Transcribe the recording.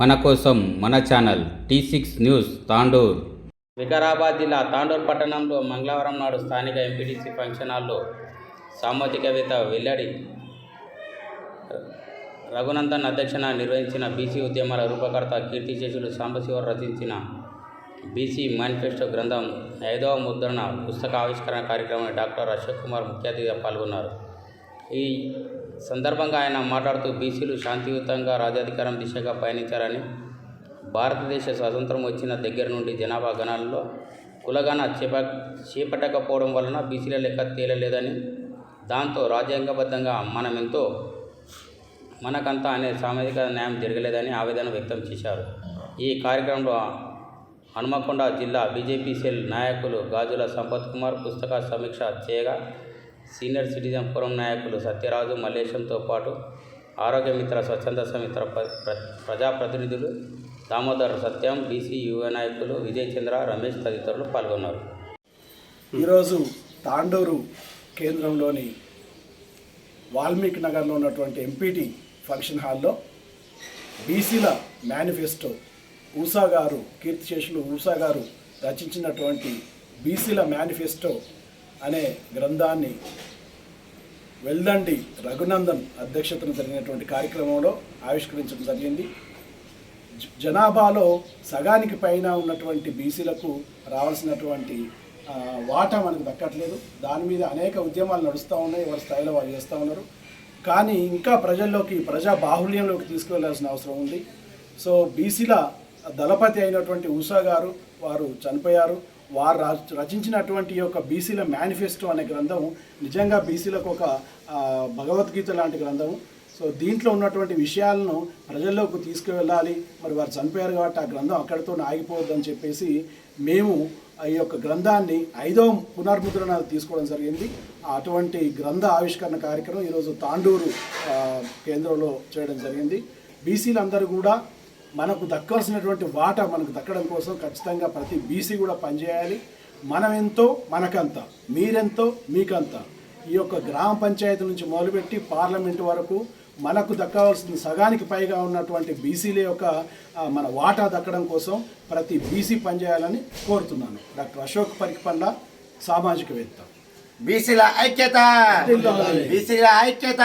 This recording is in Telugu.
మన కోసం మన channel T six news Tandur. Vikarabad జిల్లా తాండూర్ పట్టణంలో మంగళవారం నాడు స్థానిక ఎంపీటీసీ ఫంక్షన్ హాల్లో సామాజికవేత్త వెల్లడి రఘునందన్ అధ్యక్షన నిర్వహించిన బీసీ ఉద్యమాల రూపకర్త కీర్తిశేషులు సాంబశివరావు రచించిన బీసీ మేనిఫెస్టో గ్రంథం ఐదవ ముద్రణ పుస్తక ఆవిష్కరణ కార్యక్రమంలో డాక్టర్ అశోక్ కుమార్ ముఖ్య అతిథిగా పాల్గొన్నారు. ఈ సందర్భంగా ఆయన మాట్లాడుతూ బీసీలు శాంతియుతంగా రాజ్యాధికారం దిశగా పయనించారని భారతదేశ స్వాతంత్రం వచ్చిన దగ్గర నుండి జనాభా గణాలలో కులగణ చేప చేపట్టకపోవడం వలన బీసీల లెక్క తేలలేదని దాంతో రాజ్యాంగబద్ధంగా మనమెంతో మనకంతా అనే సామాజిక న్యాయం జరగలేదని ఆవేదన వ్యక్తం చేశారు. ఈ కార్యక్రమంలో హనుమకొండ జిల్లా బీజేపీ సెల్ నాయకులు గాజుల సంపత్ కుమార్ పుస్తక సమీక్ష చేయగా సీనియర్ సిటిజన్ ఫోరం నాయకులు సత్యరాజు మల్లేశంతో పాటు ఆరోగ్యమిత్ర స్వచ్ఛంద సమిత్ర ప్ర- ప్ర- ప్రజాప్రతినిధులు దామోదర్ సత్యం బీసీ యువ నాయకులు విజయ్ చంద్ర రమేష్ తదితరులు పాల్గొన్నారు. ఈరోజు తాండూరు కేంద్రంలోని వాల్మీకి నగర్లో ఉన్నటువంటి ఎంపీటీ ఫంక్షన్ హాల్లో బీసీల మేనిఫెస్టో ఊసా గారు కీర్తిశేషులు ఊసా గారు రచించినటువంటి బీసీల మేనిఫెస్టో అనే గ్రంథాన్ని వెల్దండి రఘునందన్ అధ్యక్షతన జరిగినటువంటి కార్యక్రమంలో ఆవిష్కరించడం జరిగింది. జనాభాలో సగానికి పైన ఉన్నటువంటి బీసీలకు రావాల్సినటువంటి వాటా మనకు దక్కట్లేదు. దాని మీద అనేక ఉద్యమాలు నడుస్తూ ఉన్నాయి ఎవరి స్థాయిలో వాళ్ళు చేస్తూ ఉన్నారు. కానీ ఇంకా ప్రజల్లోకి ప్రజా బాహుల్యంలోకి తీసుకువెళ్ళాల్సిన అవసరం ఉంది. సో బీసీల దళపతి అయినటువంటి ఉషా గారు వారు చనిపోయారు. వారు రచించినటువంటి యొక్క బీసీల మేనిఫెస్టో అనే గ్రంథం నిజంగా బీసీలకు ఒక భగవద్గీత లాంటి గ్రంథం సో దీంట్లో ఉన్నటువంటి విషయాలను ప్రజల్లోకి తీసుకువెళ్ళాలి. మరి వారు చనిపోయారు కాబట్టి ఆ గ్రంథం అక్కడితో ఆగిపోవద్దని చెప్పేసి మేము ఈ యొక్క గ్రంథాన్ని ఐదవ పునర్ముద్రణ తీసుకోవడం జరిగింది. అటువంటి గ్రంథ ఆవిష్కరణ కార్యక్రమం ఈరోజు తాండూరు కేంద్రంలో చేయడం జరిగింది. బీసీలందరూ కూడా మనకు దక్కాల్సినటువంటి వాటా మనకు దక్కడం కోసం ఖచ్చితంగా ప్రతి బీసీ కూడా పనిచేయాలి. మనం ఎంతో మనకంత మీరెంతో మీకంత. ఈ యొక్క గ్రామ పంచాయతీ నుంచి మొదలుపెట్టి పార్లమెంటు వరకు మనకు దక్కవలసిన సగానికి పైగా ఉన్నటువంటి బీసీల యొక్క మన వాటా దక్కడం కోసం ప్రతి బీసీ పనిచేయాలని కోరుతున్నాను. డాక్టర్ అశోక్ పరికిపండ సామాజికవేత్త. బీసీల ఐక్యత. బీసీల ఐక్యత.